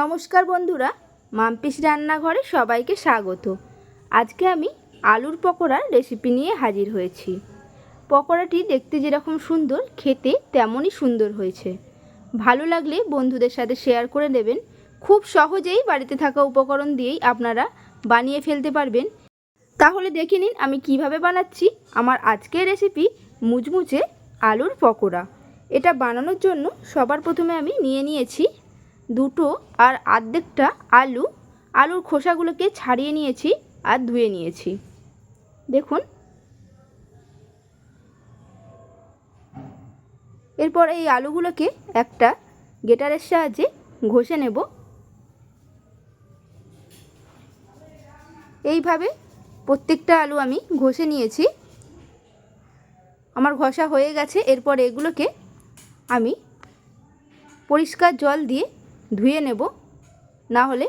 নমস্কার বন্ধুরা, মাম্পিস রান্নাঘরে সবাইকে স্বাগত। আজকে আমি আলুর পকোড়ার রেসিপি নিয়ে হাজির হয়েছি। পকোড়াটি দেখতে যেরকম সুন্দর, খেতে তেমনই সুন্দর হয়েছে। ভালো লাগলে বন্ধুদের সাথে শেয়ার করে দেবেন খুব সহজেই বাড়িতে থাকা উপকরণ দিয়েই আপনারা বানিয়ে ফেলতে পারবেন। তাহলে দেখে নিন আমি কীভাবে বানাচ্ছি আমার আজকের রেসিপি মুচমুচে আলুর পকোড়া। এটা বানানোর জন্য সবার প্রথমে আমি নিয়ে নিয়েছি দুটো আর আর্ধেকটা আলু। আলুর খোসাগুলোকে ছাড়িয়ে নিয়েছি আর ধুয়ে নিয়েছি। দেখুন। এরপর এই আলুগুলোকে একটা গেটারের সাহায্যে ঘষে নেব। এইভাবে প্রত্যেকটা আলু আমি ঘষে নিয়েছি। আমার ঘষা হয়ে গেছে। এরপর এগুলোকে আমি পরিষ্কার জল দিয়ে ধুয়ে নেব। না হলে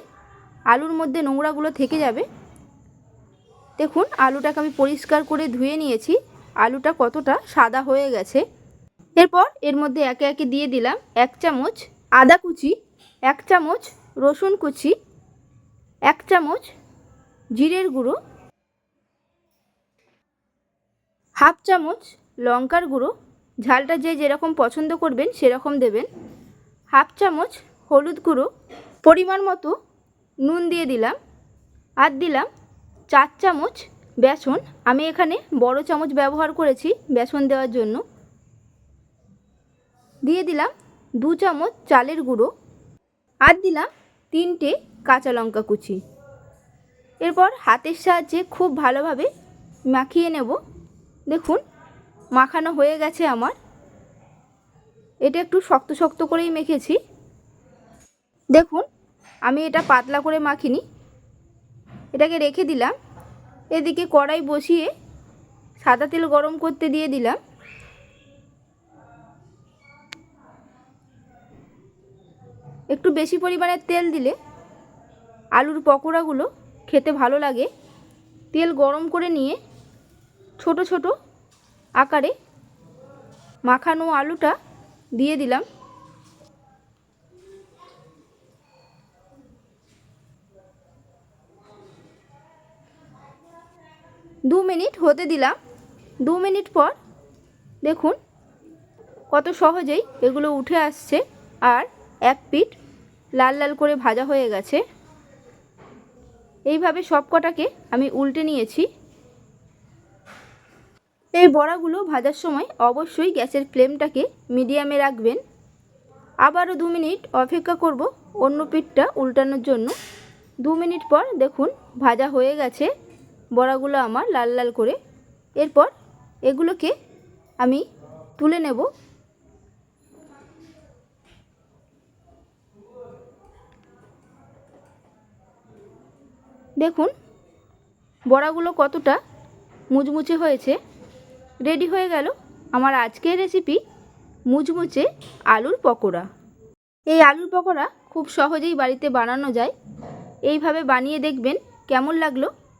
আলুর মধ্যে নোংরাগুলো থেকে যাবে। দেখুন, আলুটাকে আমি পরিষ্কার করে ধুয়ে নিয়েছি। আলুটা কতটা সাদা হয়ে গেছে। এরপর এর মধ্যে একে একে দিয়ে দিলাম এক চামচ আদা কুচি, এক চামচ রসুন কুচি, এক চামচ জিরের গুঁড়ো, হাফ চামচ লঙ্কার গুঁড়ো। ঝালটা যে যেরকম পছন্দ করবেন সেরকম দেবেন। হাফ চামচ হলুদ গুঁড়ো, পরিমাণ মতো নুন দিয়ে দিলাম। আর দিলাম চার চামচ বেসন। আমি এখানে বড় চামচ ব্যবহার করেছি বেসন দেওয়ার জন্য। দিয়ে দিলাম দু চামচ চালের গুঁড়ো। আর দিলাম তিনটে কাঁচা লঙ্কা কুচি। এরপর হাতের সাহায্যে খুব ভালোভাবে মাখিয়ে নেব। দেখুন, মাখানো হয়ে গেছে আমার। এটা একটু শক্ত শক্ত করেই মেখেছি। দেখুন, আমি এটা পাতলা করে মাখিনি। এটাকে রেখে দিলাম। এদিকে কড়াই বসিয়ে সাদা তেল গরম করতে দিয়ে দিলাম। একটু বেশি পরিমাণে তেল দিলে আলুর পকোড়াগুলো খেতে ভালো লাগে। তেল গরম করে নিয়ে ছোট ছোট আকারে মাখানো আলুটা দিয়ে দিলাম। দু মিনিট হতে দিলাম। দু মিনিট পর দেখুন কত সহজেই এগুলো উঠে আসছে আর এক পিঠ লাল লাল করে ভাজা হয়ে গেছে। এইভাবে সব কটাকে আমি উল্টে নিয়েছি। এই বড়াগুলো ভাজার সময় অবশ্যই গ্যাসের ফ্লেমটাকে মিডিয়ামে রাখবেন। আবারও দু মিনিট অপেক্ষা করব অন্য পিঠটা উল্টানোর জন্য। দু মিনিট পর দেখুন ভাজা হয়ে গেছে। বড়াগুলো আমার লাল লাল করে। এরপর এগুলোকে আমি তুলে নেব। দেখুন, বড়াগুলো কতটা মুচমুচে হয়েছে। রেডি হয়ে গেল আমার আজকের রেসিপি মুচমুচে আলুর পকোড়া। এই আলুর পকোড়া খুব সহজেই বাড়িতে বানানো যায়। এইভাবে বানিয়ে দেখবেন কেমন লাগল।